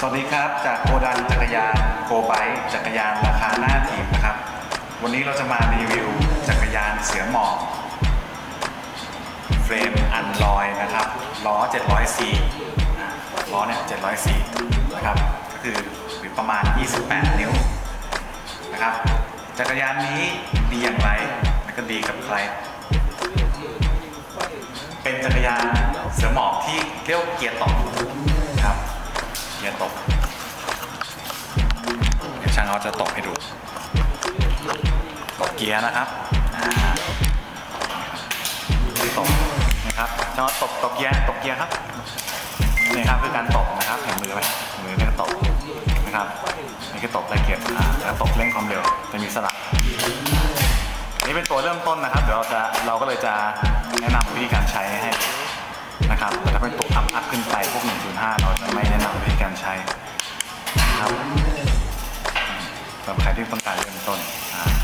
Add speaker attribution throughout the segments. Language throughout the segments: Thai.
Speaker 1: สวัสดีครับ จากโกดังจักรยานโกไบจักรยานราคาหน้าทีมนะครับ วันนี้เราจะมารีวิวจักรยานเสือหมอบเฟรมอันลอยนะครับล้อ 700C อะล้อเนี่ย 700C นะครับก็คือหรือประมาณ 28 นิ้วนะครับ จักรยานนี้ดีอย่างไรและก็ดีกับใคร เป็นจักรยานเสือหมอบที่เรียกว่าเกียร์ตก ครับเกียตกเดี๋ยวช่างเขาจะตกให้ดูตกเกียร์นะครับอ่ตกนะครับช่างเขาตกตกเกียร์ตกเกียร์ครับนี่ครับคือการตกนะครับเห็นมือไหมมือนี่ก็ตกนะครับนี่คือตกได้เกียร์อ่าแล้วตกเร่งความเร็วจะมีสลักนี่เป็นตัวเริ่มต้นนะครับ เดี๋ยวเราจะเราก็เลยจะแนะนำวิธีการใช้ให้นะครับแต่ถ้าเป็นตัวอัพอัพ ที่ต้องการเริ่มต้น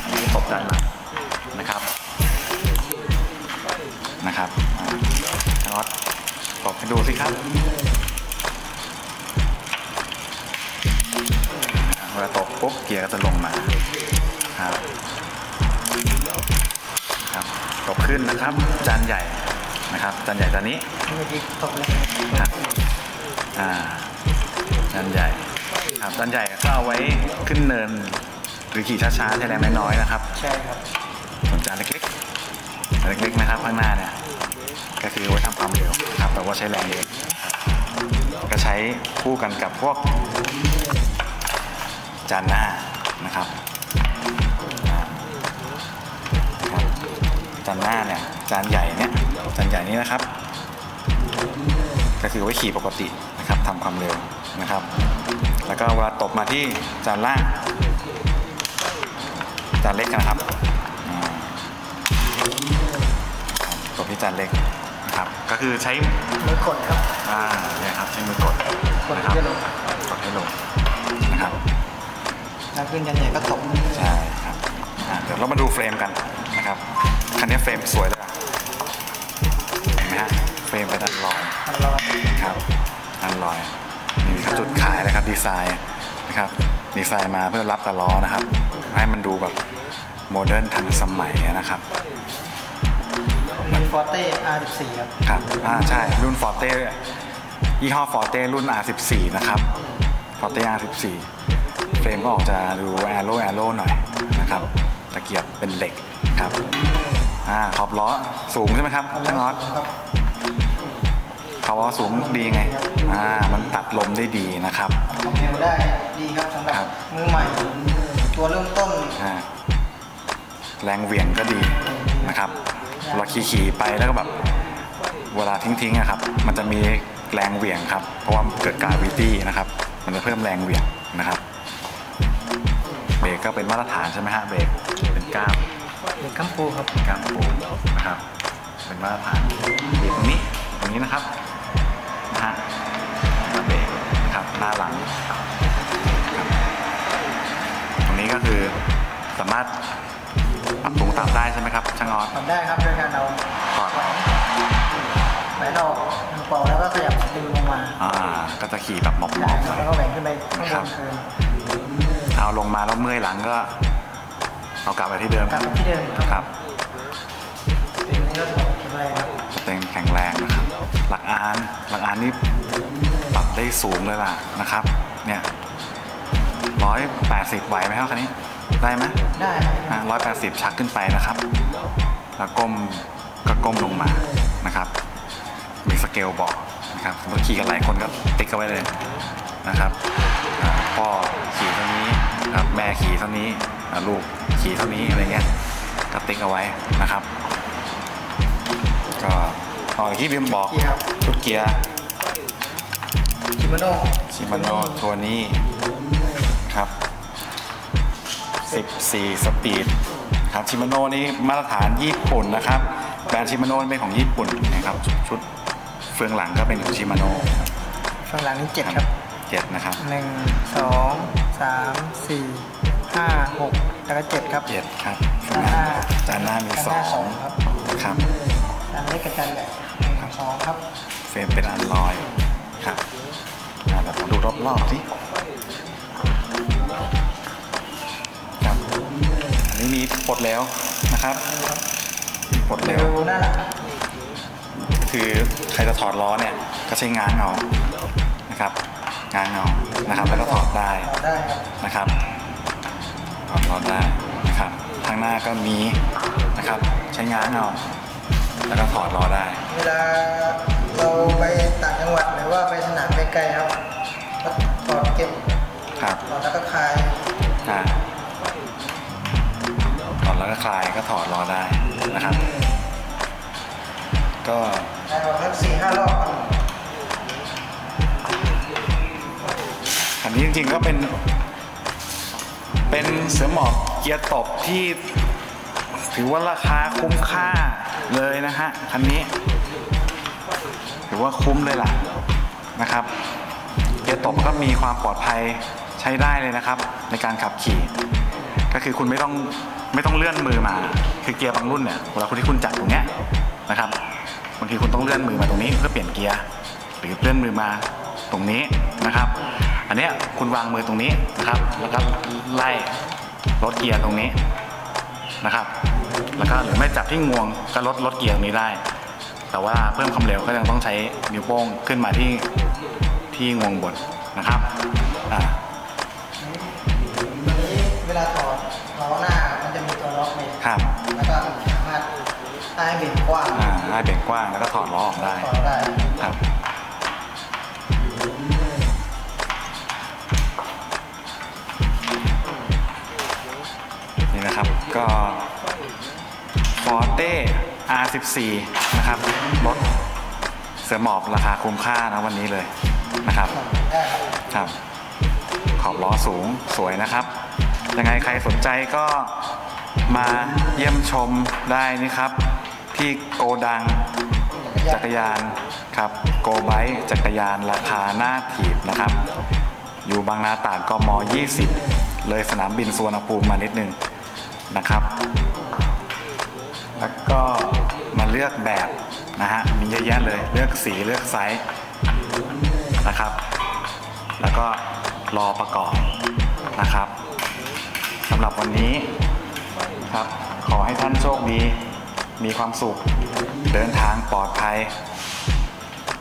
Speaker 1: อันนี้ตบด้านหลังนะครับนะครับน็อตตบให้ดูสิครับเวลาตบปุ๊บเกียร์ก็จะลงมาครับครับตกขึ้นนะครับ จานใหญ่นะครับ จานใหญ่จานนี้
Speaker 2: ตกเลย
Speaker 1: ครับอ่าจานใหญ่ครับจานใหญ่ก็เอาไว้ขึ้นเนิน หรือขี่ช้าๆใช้แรงน้อยๆนะครับ
Speaker 2: ใช่ครับ
Speaker 1: ส่วนจานเล็กๆจานเล็กๆนะครับข้างหน้าเนี่ยก็คือไว้ทำความเร็วนะครับแต่ว่าใช้แรงเยอะนะครับก็ใช้คู่กันกับพวกจานหน้านะครับอ่าครับจานหน้าเนี่ยจานใหญ่เนี่ยจานใหญ่นี้นะครับ ก็คือไว้ขี่ปกตินะครับทำความเร็วนะครับ แล้วก็เวลาตบมาที่จานล่าง จานเล็กนะครับอ่าตบที่จานเล็กนะครับ ก็คือใช้
Speaker 2: มือกดครับ
Speaker 1: อ่าเนี่ยครับใช้มือกด
Speaker 2: กด
Speaker 1: นะครับ
Speaker 2: ให้ลง
Speaker 1: กดให้ลงนะครับ
Speaker 2: แล้วขึ้นยันใหญ่ก็ตก
Speaker 1: ใช่ครับอ่าเดี๋ยวเรามาดูเฟรมกันนะครับคันนี้เฟรมสวยเลยอะเห็นไหมฮะเฟรมเป็นอันลอย
Speaker 2: มันรอด
Speaker 1: ครับอันลอยนี่ครับจุดขายนะครับดีไซน์นะครับดีไซน์มาเพื่อรับกับล้อนะครับ ให้มันดูแบบโมเดิร์นทันสมัยนะครับ
Speaker 2: มีฟอร์เต้ R14 ครับ
Speaker 1: ครับ อ่า ใช่ รุ่น Forte ยี่ห้อ Forte รุ่น R14 นะครับ Forte R14 เฟรมก็ออกจะดูแอโร่แอโร่หน่อยนะครับ ตะเกียบเป็นเหล็กครับ อ่า ขอบล้อสูงใช่ไหมครับช่างน็อต
Speaker 2: ครับ
Speaker 1: ขอบล้อสูงดีไง อ่า มันตัดลมได้ดีนะครับ
Speaker 2: ความเร็วได้ดีครับสำห
Speaker 1: ครั
Speaker 2: รับบมือใหม่ ตัวเริ่มต้น
Speaker 1: อ่าแรงเหวี่ยงก็ดีนะครับเวลาขี่ๆไปแล้วก็แบบเวลาทิ้งๆอะครับ มันจะมีแรงเหวี่ยงครับ เพราะว่าเกิดกาวิตี้นะครับ มันจะเพิ่มแรงเหวี่ยงนะครับ เบรกก็เป็นมาตรฐานใช่ไหมฮะเบรกเป็นก้าม
Speaker 2: เด็กกัมปูครับ
Speaker 1: ก้ามปูนะครับ เป็นมาตรฐานเบรกตรงนี้ตรงนี้นะครับนะฮะแล้วเบรกนะครับหน้าหลัง ครับตรงนี้ก็คือสามารถปรับปรุงตามได้ใช่ไหมครับช่างออส
Speaker 2: ทำได้ครับด้วยการเอา
Speaker 1: ถอด
Speaker 2: แหวนแหวนออกหนึ่งเป่าแล้วก็ขยับดึงลงมา
Speaker 1: อ่าก็จะขี่แบบหมอบๆห
Speaker 2: ได้
Speaker 1: น่อย
Speaker 2: แล้วก็แหวนขึ้นไปข้างบ
Speaker 1: ครับ
Speaker 2: นคืน
Speaker 1: เอาลงมาแล้วเมื่อยหลังก็เอากลับไปที่เดิม
Speaker 2: กลับไปที่เดิม
Speaker 1: ครับ
Speaker 2: เป็นนี้ก็ถือว่าแข็งแรงครับ
Speaker 1: เป็นแข็งแรงนะครับ หลักอานหลักอานนี่ปรับได้สูงเลยล่ะนะครับ เนี่ย ร้อยแปดสิบไหวไหมครับคันนี้ ได้ไหม
Speaker 2: ได้
Speaker 1: ร้อยแปดสิบชักขึ้นไปนะครับ แล้วก้มก็ก้มลงมานะครับ มีสเกลบอกนะครับสมมติขี่กันหลายคนก็ติ๊กเอาไว้เลยนะครับอ่าพ่อขี่เท่านี้นะครับแม่ขี่เท่านี้อ่าลูกขี่เท่านี้อะไรเงี้ยก็ติ๊กเอาไว้นะครับ ก็ต่อที่บิมบอก
Speaker 2: เกียร์ครับ
Speaker 1: ชุดเกียร์
Speaker 2: ชิมาโน่
Speaker 1: ชิมาโนตัวนี้ ครับ 14 สปีดครับชิมาโนนี่มาตรฐานญี่ปุ่นนะครับแบรนด์ชิมาโนเป็นของญี่ปุ่นนะครับชุดเฟืองหลังก็เป็นของชิมาโน
Speaker 2: ฝั่งหลังนี้เจ็ดครับ
Speaker 1: เจ็ดนะครับ
Speaker 2: หนึ่งสองสามสี่ห้าหกแล้วก็เจ็ดครับ
Speaker 1: เจ็ดครับ
Speaker 2: จานหน้า
Speaker 1: จานหน้ามี
Speaker 2: จาน
Speaker 1: ส
Speaker 2: ห
Speaker 1: อ
Speaker 2: น้างสองครับ
Speaker 1: ครับ
Speaker 2: จานเล็กกับจานใหญ่หนึ่งสองครับ
Speaker 1: เฟรมเป็นอันลอยครับอ่าเดี๋ยวผมดูรอบๆสิ อันนี้มีปลดแล้วนะครับปลดแล้ว
Speaker 2: ดูน่ารัก
Speaker 1: คือใครจะถอดล้อเนี่ยก็ใช้ง้างเอานะครับง้างเอานะครับ แล้วก็ถอดได้
Speaker 2: ต่อได้ครับ
Speaker 1: นะครับถอดล้อได้นะครับทางหน้าก็มีนะครับใช้ง้างเอาแล้วก็ถอดล้อได้
Speaker 2: เวลาเราไปต่างจังหวัดหรือว่าไปสนามไกลๆครับก็ถอดเก็บ
Speaker 1: ครับ
Speaker 2: ถอดแล้วก็คลาย
Speaker 1: คลายก็ถอดล้อได้นะครับ ก็
Speaker 2: ได้ออกสักสี่ห้ารอบครับ
Speaker 1: อันนี้จริงๆก็เป็น เป็นเสือหมอบเกียร์ตบที่ถือว่าราคาคุ้มค่าเลยนะฮะคันนี้ ถือว่าคุ้มเลยล่ะนะครับเกียร์ตบก็มีความปลอดภัยใช้ได้เลยนะครับ ในการขับขี่ ก็คือคุณไม่ต้อง ไม่ต้องเลื่อนมือมา คือเกียร์บางรุ่นเนี่ยเวลาคุณที่คุณจัดตรงเนี้ยนะครับบางทีคุณต้องเลื่อนมือมาตรงนี้เพื่อเปลี่ยนเกียร์หรือเลื่อนมือมาตรงนี้นะครับ อันนี้คุณวางมือตรงนี้นะครับ แล้วก็ไล่ลดเกียร์ตรงนี้นะครับ แล้วก็หรือไม่จับที่งวงก็ลดลดเกียร์ตรงนี้ได้ แต่ว่าเพิ่มความเร็วก็ยังต้องใช้นิ้วโป้งขึ้นมาที่ที่งวงบนนะครับ อ
Speaker 2: ดล้ออ
Speaker 1: อก
Speaker 2: ได้
Speaker 1: ครับนี่นะครับก็ Forte R14 นะครับรถเสือหมอบราคาคุ้มค่านะวันนี้เลยนะครับ
Speaker 2: ได้ครับ
Speaker 1: ครับ ขอบล้อสูงสวยนะครับ ยังไงใครสนใจก็มาเยี่ยมชมได้นะครับ ที่โกดัง จักรยานครับโกไบจักรยานราคาหน้าถีบนะครับ อยู่บางนาตราดกม 20 เลยสนามบินสุวรรณภูมิมานิดนึงนะครับ แล้วก็มาเลือกแบบนะฮะมีเยอะแยะเลยเลือกสีเลือกไซส์นะครับ แล้วก็รอประกอบนะครับสำหรับวันนี้ครับขอให้ท่านโชคดี มีความสุข เดินทางปลอดภัย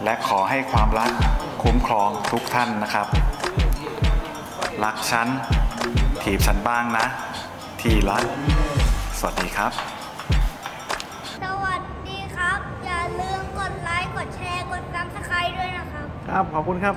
Speaker 1: และขอให้ความรักคุ้มครองทุกท่านนะครับ รักฉันถีบฉันบ้างนะ ทีรัก สวัสดีครับ
Speaker 3: สวัสดีครับ อย่าลืมกดไลค์ กดแชร์ กดซับสไครต์ด้วยนะครับ
Speaker 1: ครับ ขอบคุณครับ